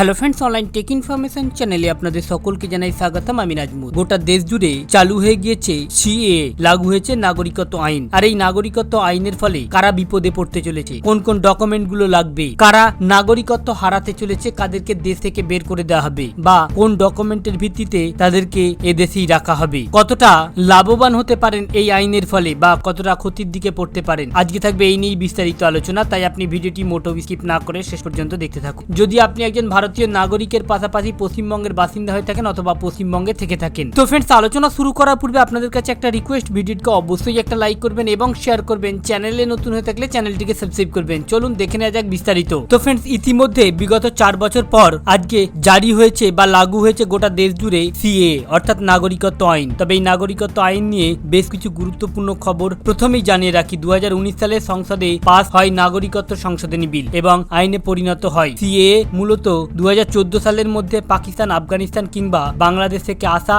Hello friends online tech information চ্যানেলে আপনাদের সকলকে জানাই স্বাগতম, আমি নাজমুদ গোটা দেশ জুড়ে চালু হয়ে গিয়েছে সিএ লাগু হয়েছে নাগরিকত্ব আইন। আর এই নাগরিকত্ব আইনের ফলে কারা বিপদে পড়তে চলেছে? কোন কোন ডকুমেন্টগুলো লাগবে? কারা নাগরিকত্ব হারাতে চলেছে? কাদেরকে দেশ থেকে বের করে দেওয়া হবে? বা কোন ডকুমেন্টের ভিত্তিতে তাদেরকে এদেশেই রাখা হবে? কতটা লাভবান হতে পারেন এই আইনের ফলে বা কতটা ক্ষতির দিকে পড়তে পারেন? আজকে থাকবে এই নিয়েই বিস্তারিত আলোচনা। তাই আপনি ভিডিওটি মোটো স্কিপ না করে শেষ পর্যন্ত দেখতে থাকুন। যদি আপনি একজন ভারতীয় নাগরিকের পাশাপাশি পশ্চিমবঙ্গের বাসিন্দা হয়ে থাকেন অথবা পশ্চিমবঙ্গে থেকে থাকেন। তো ফ্রেন্ডস আলোচনা শুরু করার পূর্বে আপনাদের কাছে একটা রিকোয়েস্ট ভিডিওটিকে অবশ্যই একটা লাইক করবেন এবং শেয়ার করবেন। চ্যানেলে নতুন হয়ে থাকলে চ্যানেলটিকে সাবস্ক্রাইব করবেন। চলুন দেখে নেওয়া যাক বিস্তারিত। তো ফ্রেন্ডস ইতিমধ্যে বিগত চার বছর পর আজকে জারি হয়েছে বা লাগু হয়েছে গোটা দেশ জুড়ে সিএ অর্থাৎ নাগরিকত্ব আইন। তবে এই নাগরিকত্ব আইন নিয়ে বেশ কিছু গুরুত্বপূর্ণ খবর প্রথমেই জানিয়ে রাখি দু হাজার উনিশ সালে সংসদে পাস হয় নাগরিকত্ব সংশোধনী বিল এবং আইনে পরিণত হয়। সিএ মূলত দু হাজার চোদ্দ সালের মধ্যে পাকিস্তান, আফগানিস্তান কিংবা বাংলাদেশ থেকে আসা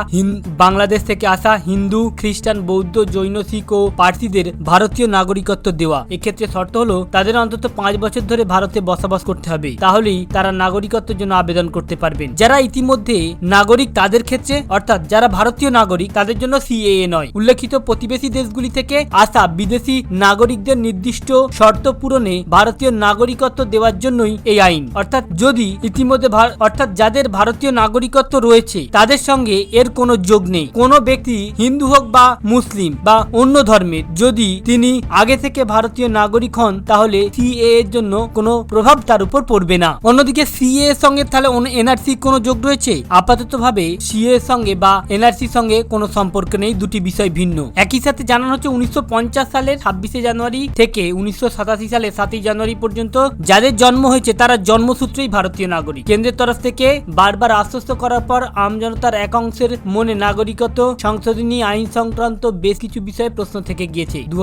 বাংলাদেশ থেকে আসা হিন্দু, খ্রিস্টান, বৌদ্ধ, জৈন, শিখ ও পার্সিদের ভারতীয় নাগরিকত্ব দেওয়া। এক্ষেত্রে শর্ত হলো, তাদের অন্তত পাঁচ বছর ধরে ভারতে বসবাস করতে হবে। তাহলেই তারা নাগরিকত্বের জন্য আবেদন করতে পারবেন। যারা ইতিমধ্যে নাগরিক তাদের ক্ষেত্রে, অর্থাৎ যারা ভারতীয় নাগরিক, তাদের জন্য সিএএ নয়। উল্লেখিত প্রতিবেশী দেশগুলি থেকে আসা বিদেশি নাগরিকদের নির্দিষ্ট শর্ত পূরণে ভারতীয় নাগরিকত্ব দেওয়ার জন্যই এই আইন। অর্থাৎ যদি ইতিমধ্যে অর্থাৎ যাদের ভারতীয় নাগরিকত্ব রয়েছে, তাদের সঙ্গে এর কোনো যোগ নেই। কোনো ব্যক্তি হিন্দু হোক বা মুসলিম বা অন্য ধর্মের, যদি তিনি আগে থেকে ভারতীয় নাগরিক হন, তাহলে সিএ এর জন্য কোনো প্রভাব তার উপর পড়বে না। অন্যদিকে সিএ এর সঙ্গে তাহলে এনআরসি কোনো যোগ রয়েছে? আপাতত ভাবে সিএ সঙ্গে বা এনআরসির সঙ্গে কোনো সম্পর্ক নেই, দুটি বিষয় ভিন্ন। একই সাথে জানানো হচ্ছে উনিশশো পঞ্চাশ সালের ছাব্বিশে জানুয়ারি থেকে উনিশশো সালের সাতই জানুয়ারি পর্যন্ত যাদের জন্ম হয়েছে, তারা জন্মসূত্রেই ভারতীয় নাগরিক। কেন্দ্রের তরফ থেকে বারবার আশ্বস্ত করার পর আমজনতার এক অংশের মনে নাগরিকত্ব সংশোধনী আইন সংক্রান্ত বেশ কিছু বিষয়ে প্রশ্ন থেকে গিয়েছে। দু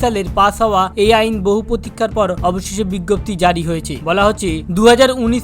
সালের পাস হওয়া এই আইন বহু প্রতীক্ষার পর অবশেষে বিজ্ঞপ্তি জারি হয়েছে। বলা হচ্ছে দু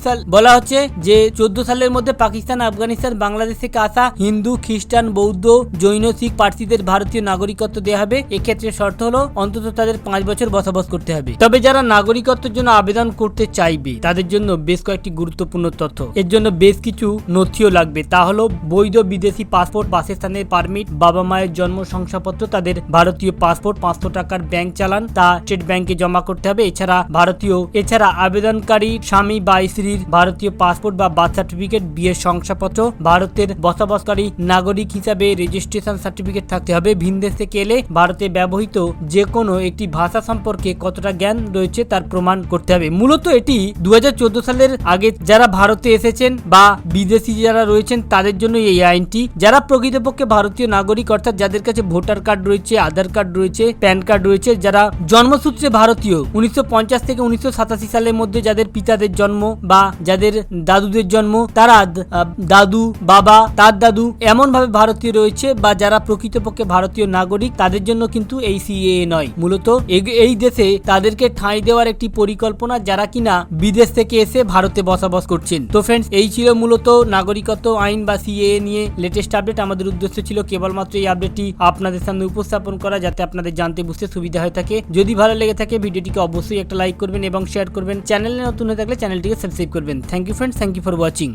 সাল, বলা হচ্ছে যে চোদ্দ সালের মধ্যে পাকিস্তান, আফগানিস্তান, বাংলাদেশ থেকে আসা হিন্দু, খ্রিস্টান, বৌদ্ধ, জৈন, শিখ, পার্সিদের ভারতীয় নাগরিকত্ব দেওয়া হবে। এক্ষেত্রে শর্ত হলো অন্তত তাদের পাঁচ বছর বসবাস করতে হবে। তবে যারা নাগরিকত্বের জন্য আবেদন করতে চাইবে, তাদের জন্য বেশ কয়েকটি গুরুত্বপূর্ণ তথ্য। এর জন্য বেশ কিছু নথিও লাগবে। তা হলো, বৈধ বিদেশি পাসপোর্ট বাসস্থানের পারমিট, বাবা মায়ের জন্ম শংসাপত্র, তাদের ভারতীয় পাসপোর্ট, পাঁচশো টাকার ব্যাংক চালান, তা স্টেট ব্যাংকে জমা করতে হবে। এছাড়া ভারতীয়, এছাড়া আবেদনকারী স্বামী বা স্ত্রীর ভারতীয় পাসপোর্ট বা বার্থ সার্টিফিকেট, বিয়ের শংসাপত্র, ভারতের বসবাসকারী নাগরিক হিসাবে রেজিস্ট্রেশন সার্টিফিকেট থাকতে হবে। ভিনদেশ থেকে এলে ভারতে ব্যবহৃত যে কোনো একটি ভাষা সম্পর্কে কতটা জ্ঞান রয়েছে তার প্রমাণ করতে হবে। মূলত এটি দু হাজার চোদ্দ সালের আগে যারা ভারতে এসেছেন বা বিদেশি যারা রয়েছেন, তাদের জন্য এই আইনটি। যারা প্রকৃতপক্ষে ভারতীয় নাগরিক, অর্থাৎ যাদের কাছে ভোটার কার্ড রয়েছে, আধার কার্ড রয়েছে, প্যান কার্ড রয়েছে, যারা জন্মসূত্রে ভারতীয়, উনিশশো পঞ্চাশ থেকে উনিশশো সাতাশি সালের মধ্যে যাদের পিতাদের জন্ম বা যাদের দাদুদের জন্ম, তারা দাদু, বাবা, তার দাদু এমন ভাবে ভারতীয় রয়েছে বা যারা প্রকৃতপক্ষে ভারতীয় নাগরিক, তাদের জন্য কিন্তু এই সিএ নয়। মূলত এই দেশে তাদেরকে ঠাঁই দেওয়ার একটি পরিকল্পনা, যারা কিনা বিদেশ থেকে এসে ভারতে বসবাস করছেন। তো ফ্রেন্ডস এই ছিল মূলত নাগরিকত্ব আইন বা সিএ নিয়ে লেটেস্ট আপডেট আমাদের উদ্দেশ্য ছিল কেবলমাত্র এই আপডেটটি আপনাদের সামনে উপস্থাপন করা, যাতে আপনাদের জানতে বুঝতে সুবিধা হয়ে থাকে। যদি ভালো লেগে থাকে, ভিডিওটিকে অবশ্যই একটা লাইক করবেন এবং শেয়ার করবেন। চ্যানেলে নতুন হয়ে থাকলে চ্যানেলটিকে সাবস্ক্রাইব করবেন। Thank you friends thank you for watching